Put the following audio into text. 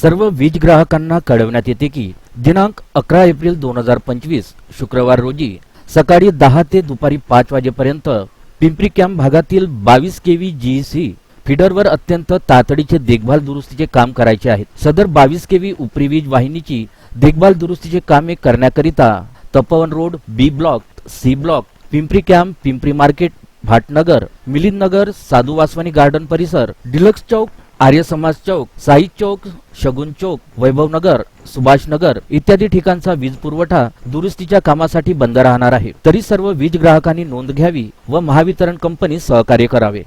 सर्व वीज ग्राहकांना कळवण्यात येते की दिनांक अकरा एप्रिल दोन हजार पंचवीस शुक्रवार रोजी सकाळी दहा ते दुपारी पाच वाजेपर्यंत पिंपरी कॅम्प भागातील बावीस केव्ही जीईसी फिडरवर अत्यंत तातडीचे देखभाल दुरुस्तीचे काम करायचे आहे. सदर बावीस केव्ही उपरी वीज वाहिनीची देखभाल दुरुस्तीचे कामे करण्याकरिता Tapovan road B block C block Pimpri camp Pimpri market Bhatnagar Milind Nagar Sadhu Vaswani garden परिसर डिलक्स चौक आर्य समाज चौक साई चौक शगुन चौक वैभव नगर सुभाष नगर इत्यादी ठिकाणचा वीज पुरवठा दुरुस्तीच्या कामासाठी बंद राहणार आहे. तरी सर्व वीज ग्राहकांनी नोंद घ्यावी व महावितरण कंपनी सहकार्य करावे.